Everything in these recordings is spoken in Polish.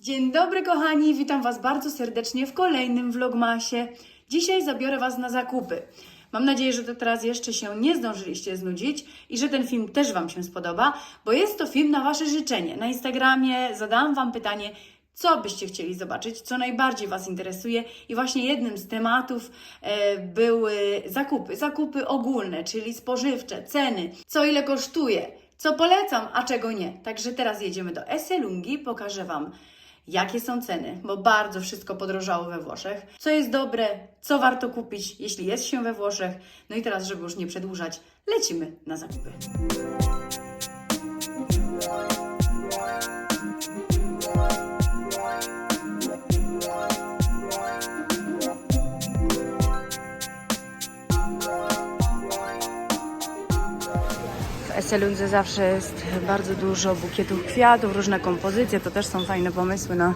Dzień dobry kochani, witam Was bardzo serdecznie w kolejnym vlogmasie. Dzisiaj zabiorę Was na zakupy. Mam nadzieję, że to teraz jeszcze się nie zdążyliście znudzić i że ten film też Wam się spodoba, bo jest to film na Wasze życzenie. Na Instagramie zadałam Wam pytanie, co byście chcieli zobaczyć, co najbardziej Was interesuje i właśnie jednym z tematów e, były zakupy. Zakupy ogólne, czyli spożywcze, ceny, co ile kosztuje, co polecam, a czego nie. Także teraz jedziemy do Eselungi, pokażę Wam jakie są ceny, bo bardzo wszystko podrożało we Włoszech, co jest dobre, co warto kupić, jeśli jest się we Włoszech. No i teraz, żeby już nie przedłużać, lecimy na zakupy. W Eselundze zawsze jest bardzo dużo bukietów kwiatów, różne kompozycje, to też są fajne pomysły na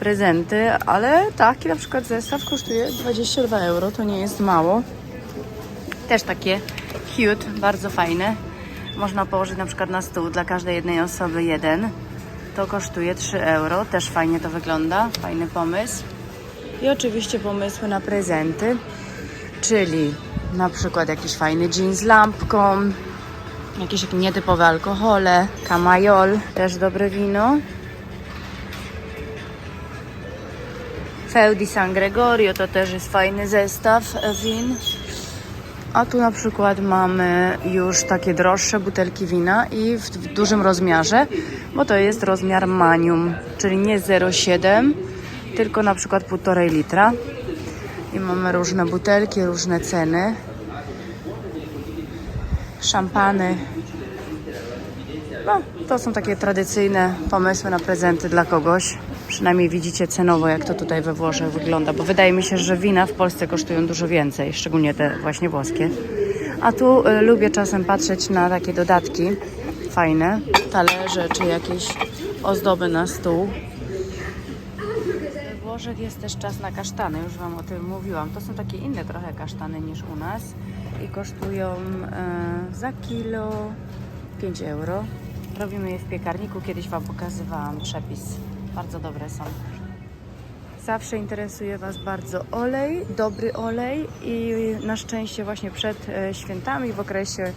prezenty, ale taki na przykład zestaw kosztuje 22 euro, to nie jest mało. Też takie cute, bardzo fajne. Można położyć na przykład na stół dla każdej jednej osoby jeden. To kosztuje 3 euro, też fajnie to wygląda, fajny pomysł. I oczywiście pomysły na prezenty, czyli na przykład jakiś fajny jean z lampką, jakieś nietypowe alkohole, kamajol, też dobre wino. Feudi San Gregorio to też jest fajny zestaw win. A tu na przykład mamy już takie droższe butelki wina i w, w dużym rozmiarze, bo to jest rozmiar manium, czyli nie 0,7, tylko na przykład 1,5 litra. I mamy różne butelki, różne ceny. Szampany. No, to są takie tradycyjne pomysły na prezenty dla kogoś. Przynajmniej widzicie cenowo, jak to tutaj we Włoszech wygląda, bo wydaje mi się, że wina w Polsce kosztują dużo więcej, szczególnie te właśnie włoskie. A tu y, lubię czasem patrzeć na takie dodatki fajne, talerze czy jakieś ozdoby na stół. We Włoszech jest też czas na kasztany, już Wam o tym mówiłam. To są takie inne trochę kasztany niż u nas i kosztują e, za kilo 5 euro. Robimy je w piekarniku, kiedyś Wam pokazywałam przepis. Bardzo dobre są. Zawsze interesuje Was bardzo olej, dobry olej i na szczęście właśnie przed e, świętami, w okresie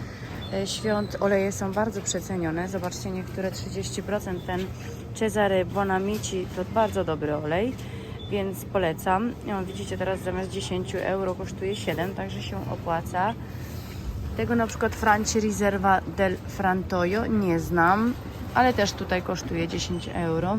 e, świąt oleje są bardzo przecenione. Zobaczcie, niektóre 30% ten Cesare Bonamici to bardzo dobry olej, więc polecam. Widzicie teraz zamiast 10 euro kosztuje 7, także się opłaca. Tego na przykład Franci Riserva del Frantoio nie znam, ale też tutaj kosztuje 10 euro.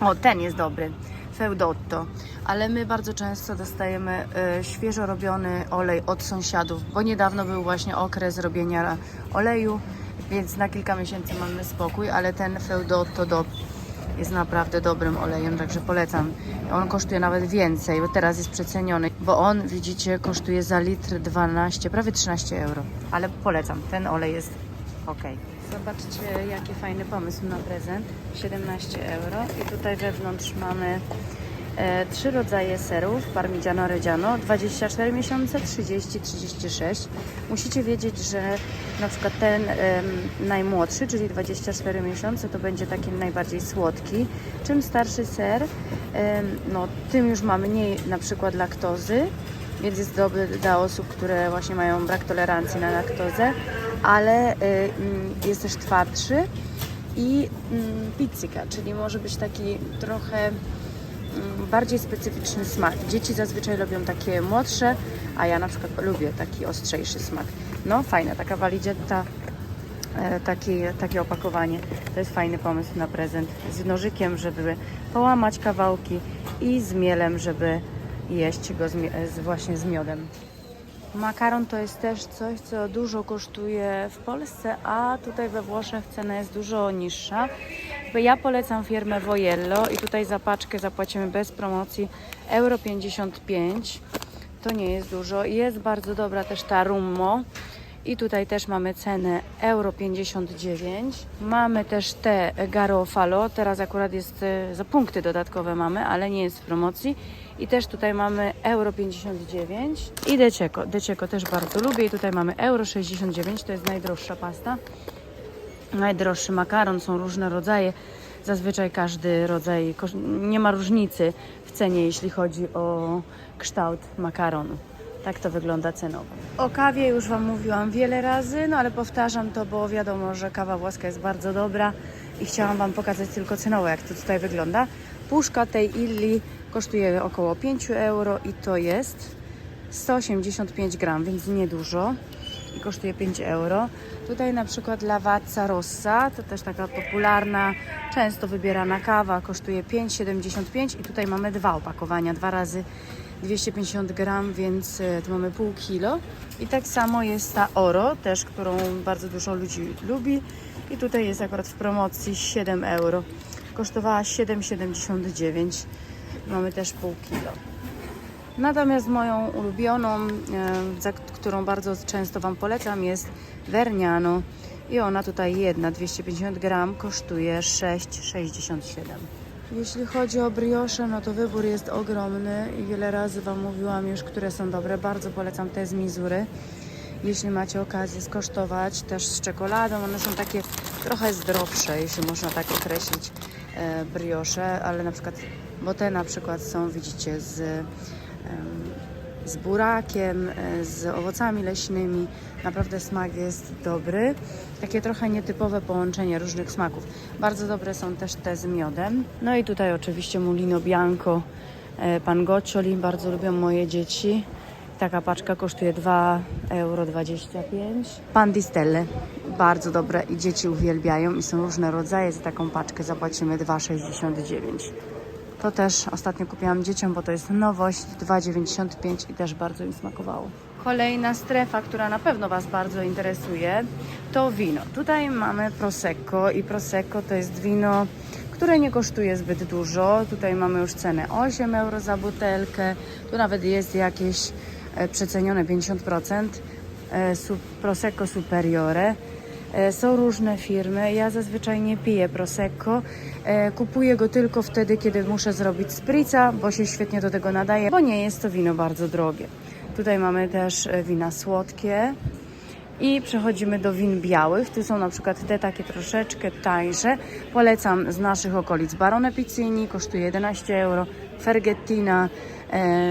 O, ten jest dobry. Feudotto. Ale my bardzo często dostajemy y, świeżo robiony olej od sąsiadów, bo niedawno był właśnie okres robienia oleju, więc na kilka miesięcy mamy spokój, ale ten Feudotto do jest naprawdę dobrym olejem, także polecam. On kosztuje nawet więcej, bo teraz jest przeceniony, bo on, widzicie, kosztuje za litr 12, prawie 13 euro. Ale polecam, ten olej jest ok. Zobaczcie, jaki fajny pomysł na prezent. 17 euro i tutaj wewnątrz mamy trzy rodzaje serów, parmigiano reggiano, 24 miesiące, 30, 36. Musicie wiedzieć, że na przykład ten najmłodszy, czyli 24 miesiące, to będzie taki najbardziej słodki. Czym starszy ser, no tym już ma mniej na przykład laktozy, więc jest dobry dla osób, które właśnie mają brak tolerancji na laktozę, ale y, mm, jest też twardszy i mm, pizzyka, czyli może być taki trochę mm, bardziej specyficzny smak. Dzieci zazwyczaj lubią takie młodsze, a ja na przykład lubię taki ostrzejszy smak. No fajna, taka waligetta, e, takie, takie opakowanie. To jest fajny pomysł na prezent. Z nożykiem, żeby połamać kawałki i z mielem, żeby jeść go z, z, właśnie z miodem. Makaron to jest też coś, co dużo kosztuje w Polsce, a tutaj we Włoszech cena jest dużo niższa. Ja polecam firmę Vojello i tutaj za paczkę zapłacimy bez promocji euro 55. To nie jest dużo. Jest bardzo dobra też ta Rummo. I tutaj też mamy cenę euro 59. Mamy też te Garofalo. Teraz akurat jest e, za punkty dodatkowe mamy, ale nie jest w promocji. I też tutaj mamy euro 59 i Decieco. Decieco też bardzo lubię i tutaj mamy euro 69, to jest najdroższa pasta. Najdroższy makaron, są różne rodzaje. Zazwyczaj każdy rodzaj, nie ma różnicy w cenie, jeśli chodzi o kształt makaronu. Tak to wygląda cenowo. O kawie już Wam mówiłam wiele razy, no ale powtarzam to, bo wiadomo, że kawa włoska jest bardzo dobra i chciałam Wam pokazać tylko cenowo, jak to tutaj wygląda. Puszka tej Illi kosztuje około 5 euro i to jest 185 gram, więc niedużo i kosztuje 5 euro. Tutaj na przykład Lavazza Rossa, to też taka popularna, często wybierana kawa, kosztuje 5,75 i tutaj mamy dwa opakowania, dwa razy 250 gram, więc e, tu mamy pół kilo. I tak samo jest ta Oro, też którą bardzo dużo ludzi lubi i tutaj jest akurat w promocji 7 euro. Kosztowała 7,79. Mamy też pół kilo. Natomiast moją ulubioną, e, za którą bardzo często Wam polecam, jest Verniano. I ona tutaj jedna, 250 gram, kosztuje 6,67. Jeśli chodzi o briosze, no to wybór jest ogromny i wiele razy Wam mówiłam już, które są dobre. Bardzo polecam te z Mizury. Jeśli macie okazję skosztować, też z czekoladą, one są takie trochę zdrowsze, jeśli można tak określić e, briosze, ale na przykład, bo te na przykład są, widzicie, z z burakiem, e, z owocami leśnymi. Naprawdę smak jest dobry. Takie trochę nietypowe połączenie różnych smaków. Bardzo dobre są też te z miodem. No i tutaj oczywiście Mulino Bianco, e, pan Goccioli, bardzo lubią moje dzieci. Taka paczka kosztuje 2,25 euro. Pan di Stelle, bardzo dobre i dzieci uwielbiają i są różne rodzaje. Za taką paczkę zapłacimy 2,69. To też ostatnio kupiłam dzieciom, bo to jest nowość 2,95 i też bardzo im smakowało. Kolejna strefa, która na pewno Was bardzo interesuje, to wino. Tutaj mamy Prosecco i Prosecco to jest wino, które nie kosztuje zbyt dużo. Tutaj mamy już cenę 8 euro za butelkę. Tu nawet jest jakieś e, przecenione 50%. e, Prosecco Superiore. E, Są różne firmy. Ja zazwyczaj nie piję Prosecco. E, Kupuję go tylko wtedy, kiedy muszę zrobić spritza, bo się świetnie do tego nadaje, bo nie jest to wino bardzo drogie. Tutaj mamy też e, wina słodkie. I przechodzimy do win białych. Tu są na przykład te takie troszeczkę tańsze. Polecam z naszych okolic Barone Piccini, kosztuje 11 euro. Fergettina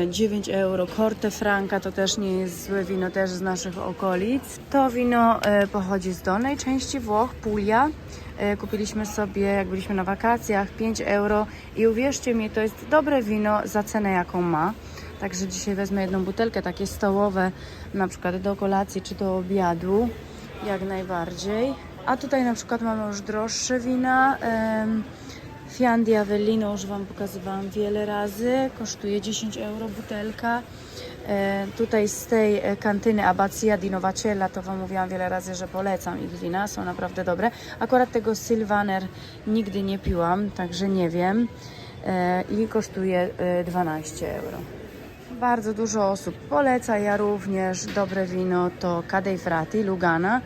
9 euro. Corte Franca to też nie jest złe wino, też z naszych okolic. To wino e, pochodzi z dolnej części Włoch, Puglia. E, Kupiliśmy sobie, jak byliśmy na wakacjach, 5 euro i uwierzcie mi, to jest dobre wino za cenę, jaką ma. Także dzisiaj wezmę jedną butelkę, takie stołowe, na przykład do kolacji czy do obiadu, jak najbardziej. A tutaj na przykład mamy już droższe wina. Em, Fiandi Avellino już Wam pokazywałam wiele razy, kosztuje 10 euro butelka. E, tutaj z tej e, kantyny Abbazia di Novacella, to Wam mówiłam wiele razy, że polecam ich wina, są naprawdę dobre. Akurat tego Sylvaner nigdy nie piłam, także nie wiem. E, I kosztuje e, 12 euro. Bardzo dużo osób poleca, ja również. Dobre wino to Cadei Frati, Lugana.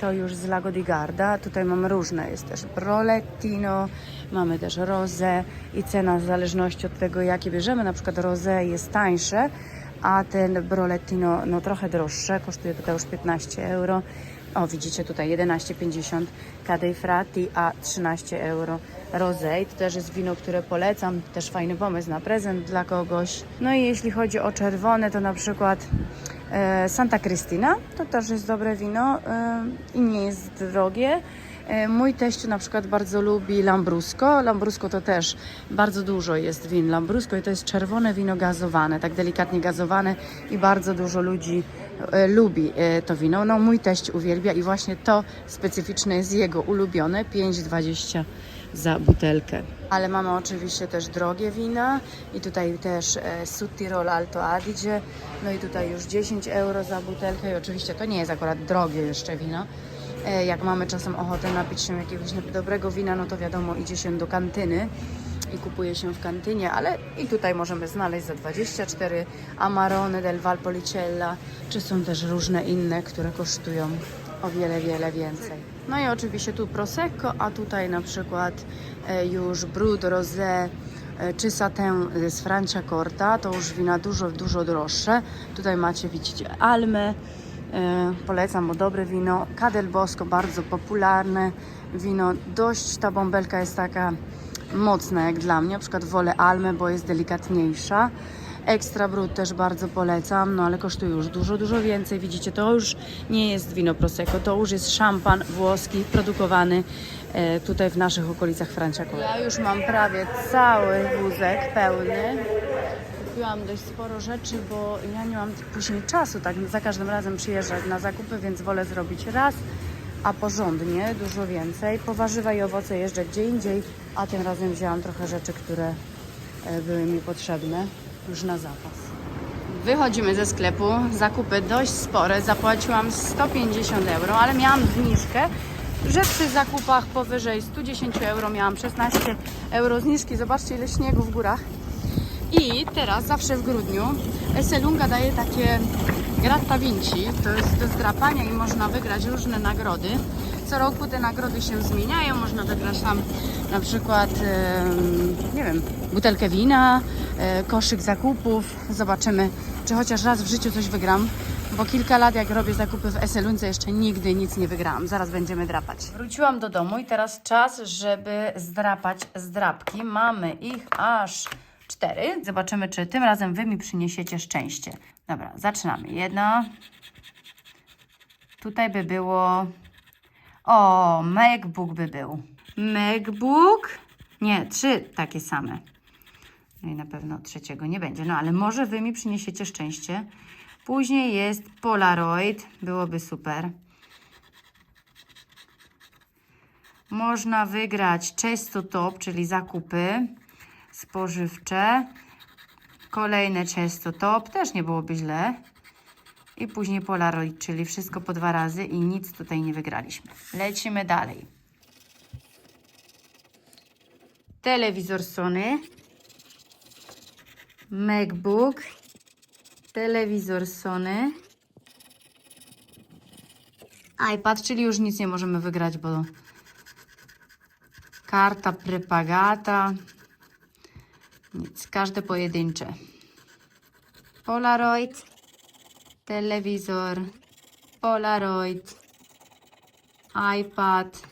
To już z Lago di Garda. Tutaj mamy różne. Jest też Brolettino, mamy też Rosé i cena w zależności od tego, jakie bierzemy. Na przykład Rosé jest tańsze, a ten Brolettino no, trochę droższe. Kosztuje tutaj już 15 euro. O, widzicie tutaj 11,50 Cadei Frati, a 13 euro Rosé. To też jest wino, które polecam. Też fajny pomysł na prezent dla kogoś. No i jeśli chodzi o czerwone, to na przykład Santa Cristina. To też jest dobre wino e, i nie jest drogie. E, Mój teść na przykład bardzo lubi Lambrusco. Lambrusco to też bardzo dużo jest win Lambrusco i to jest czerwone wino gazowane, tak delikatnie gazowane i bardzo dużo ludzi e, lubi e, to wino. No mój teść uwielbia i właśnie to specyficzne jest jego ulubione 5,20 za butelkę. Ale mamy oczywiście też drogie wina i tutaj też e, Alto Adige, no i tutaj już 10 euro za butelkę i oczywiście to nie jest akurat drogie jeszcze wino. E, Jak mamy czasem ochotę napić się jakiegoś dobrego wina, no to wiadomo, idzie się do kantyny i kupuje się w kantynie, ale i tutaj możemy znaleźć za 24 Amarone del Valpolicella, czy są też różne inne, które kosztują o wiele, wiele więcej. No i oczywiście tu Prosecco, a tutaj na przykład e, już Brut Rosé e, czy Satin z Franciacorta, to już wina dużo, dużo droższe. Tutaj macie, widzicie, Almę, E, polecam, bo dobre wino. Cadel Bosco, bardzo popularne wino. Dość ta bąbelka jest taka mocna jak dla mnie. Na przykład wolę Almę, bo jest delikatniejsza. Ekstra Brut też bardzo polecam, no ale kosztuje już dużo, dużo więcej. Widzicie, to już nie jest wino Prosecco, to już jest szampan włoski produkowany e, tutaj w naszych okolicach Franciakowa. Ja już mam prawie cały wózek pełny. Kupiłam dość sporo rzeczy, bo ja nie mam później czasu tak za każdym razem przyjeżdżać na zakupy, więc wolę zrobić raz, a porządnie, dużo więcej. Po warzywa i owoce jeżdżę gdzie indziej, a tym razem wzięłam trochę rzeczy, które e, były mi potrzebne już na zapas. Wychodzimy ze sklepu, zakupy dość spore, zapłaciłam 150 euro, ale miałam zniżkę, że przy zakupach powyżej 110 euro miałam 16 euro zniżki. Zobaczcie ile śniegu w górach. I teraz, zawsze w grudniu, Esselunga daje takie gratta vinci, to jest do zdrapania i można wygrać różne nagrody. Co roku te nagrody się zmieniają, można wygrać tam na przykład, nie wiem, butelkę wina, e, koszyk zakupów. Zobaczymy, czy chociaż raz w życiu coś wygram, bo kilka lat jak robię zakupy w Esselunce jeszcze nigdy nic nie wygrałam. Zaraz będziemy drapać. Wróciłam do domu i teraz czas, żeby zdrapać zdrapki. Mamy ich aż cztery. Zobaczymy, czy tym razem Wy mi przyniesiecie szczęście. Dobra, zaczynamy. Jedno. Tutaj by było... O, MacBook by był. MacBook? Nie, trzy takie same. No i na pewno trzeciego nie będzie. No ale może Wy mi przyniesiecie szczęście. Później jest Polaroid. Byłoby super. Można wygrać Chesto Top, czyli zakupy spożywcze. Kolejne Chesto Top, też nie byłoby źle. I później Polaroid, czyli wszystko po dwa razy i nic tutaj nie wygraliśmy. Lecimy dalej. Telewizor Sony. MacBook. Telewizor Sony. iPad, czyli już nic nie możemy wygrać, bo karta prepagata. Nic, każde pojedyncze. Polaroid, telewizor, Polaroid, iPad,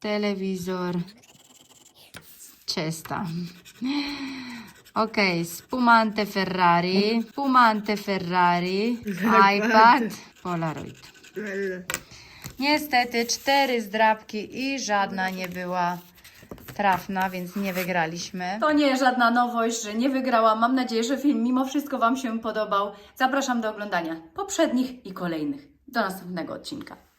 telewizor, Cesta. Ok, spumante Ferrari, spumante Ferrari, iPad, Polaroid. Niestety cztery zdrabki i żadna nie była trafna, więc nie wygraliśmy. To nie żadna nowość, że nie wygrałam. Mam nadzieję, że film mimo wszystko Wam się podobał. Zapraszam do oglądania poprzednich i kolejnych. Do następnego odcinka.